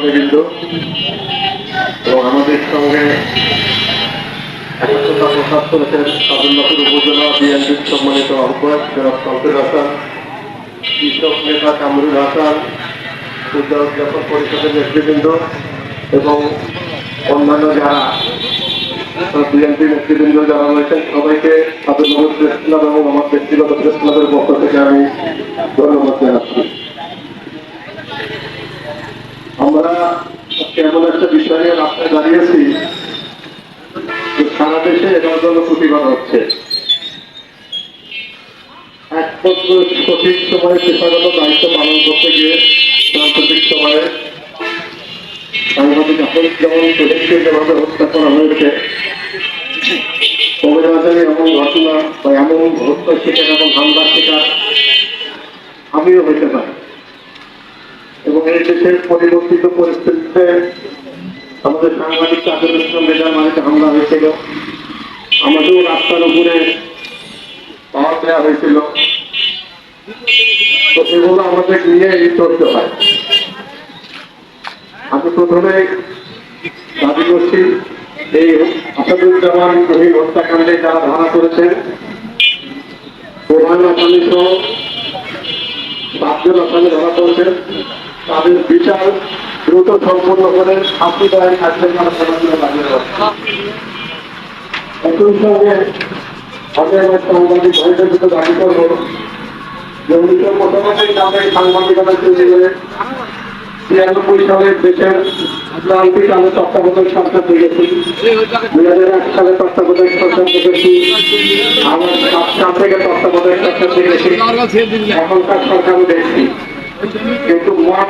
কর্মীবৃন্দ এবং আমাদের সঙ্গে একত্রতা উপজেলা বিএনপির সম্মানিত আহ্বায়ক জনাব সন্তের হাসান, কৃষক নেতা কামরুল হাসান, পূজা উদযাপন পরিষদের নেতৃবৃন্দ এবং অন্যান্য যারা বিএনপি নেতৃবৃন্দ যারা রয়েছেন, সবাইকে কাদুল্লাপুর প্রেস এবং আমার ব্যক্তিগত প্রেস পক্ষ থেকে আমি ধন্যবাদ জানাচ্ছি। আমরা একটা বিষয় নিয়ে রাস্তায় দাঁড়িয়েছি সারা দেশে এটার জন্য প্রতিবাদ হচ্ছে। একমাত্র সঠিক সময়ে পেশাগত দায়িত্ব পালন করতে গিয়ে সাম্প্রতিক সময়ে সাংবাদিক আপনি যেমন হত্যা করা হয়েছে অভিযানে এমন ঘটনা বা এমন হত্যা শিকার এবং হামলার শিকার আমিও হইতে পারি। এবং এই দেশের পরিবর্তিত পরিস্থিতিতে আমাদের সাংবাদিক তাদের মেজার মাঝে হামলা হয়েছিল। আমাদেরও রাস্তার উপরে পাওয়ার দেওয়া হয়েছিল। তো এগুলো আমাদের নিয়ে এই চলতে হয়। আমি প্রথমে দাবি করছি, এই আসাদুজ্জামান এই হত্যাকাণ্ডে যারা ধরা করেছেন প্রধান আসামি সহ সাতজন আসামি ধরা পড়েছেন। তাদের বিচার দ্রুত সম্পন্ন করে শাস্তি দেয় থাকবেন একই সঙ্গে আমি আমার সাংবাদিক ভাইদের ভিতরে দাবি করব যে উনিশশো সাংবাদিকতা সালে দেশের তত্ত্বাবধায়ক সরকার দেখেছি দুই হাজার এক সালে তত্ত্বাবধায়ক সরকার দেখেছি আমার থেকে তত্ত্বাবধায়ক সরকার দেখেছি এখনকার সরকারও দেখছি। কিন্তু মঠ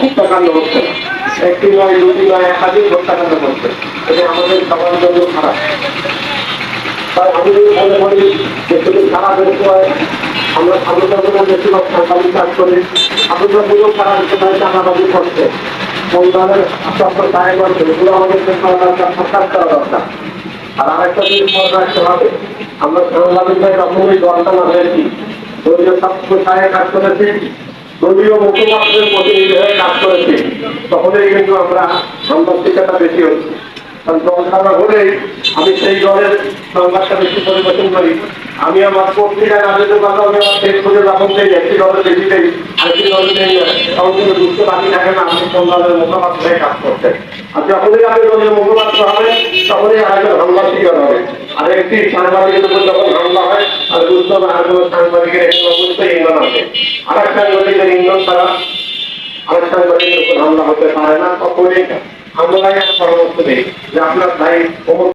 হত্যাকাণ্ড হচ্ছে একটি নয় দুটি নয় একাধিক হত্যাকাণ্ড হচ্ছে এটা আমাদের সবার জন্য খারাপ তাই আমি মনে করি যে শুধু খারাপের সময় আমরা স্বাধীনতা বেশিরভাগ সাংবাদিক কাজ খারাপ করছে এগুলো আমাদের সরকার করা দরকার। আর আরেকটা জিনিস মনে হবে, আমরা সাংবাদিকদের রকমই দলটা না হয়েছি দলীয় কাজ করেছি দলীয় মুখপাত্রের প্রতিনিধি হয়ে কাজ করেছি। তখনই কিন্তু আমরা সম্পত্তিকাটা বেশি হচ্ছে। খারাপ হলেই আমি সেই দলের সংবাদটা বেশি পরিবর্তন করি। আমি আমার পত্রিকায় রাজনীতির কথা আমি আমার ফেসবুকে যখন দেই একটি দলের বেশি দেই আরেকটি দলের দেই কিন্তু বুঝতে বাকি থাকে না কোন দলের মুখপাত্র হয়ে কাজ করতে। আর যখনই আপনি দলীয় মুখপাত্র হবেন, তখনই আরেকজন হামলা শিকার হবে। আর একটি সাংবাদিকের উপর যখন হামলা হয় আর বুঝতে হবে আর কোনো সাংবাদিকের এখানে অবশ্যই ইন্ধন আছে। আর এক সাংবাদিকের ইন্ধন ছাড়া আরেক সাংবাদিকের উপর হামলা হতে পারে না, কখনই আমরা দিই যে আপনার ভাই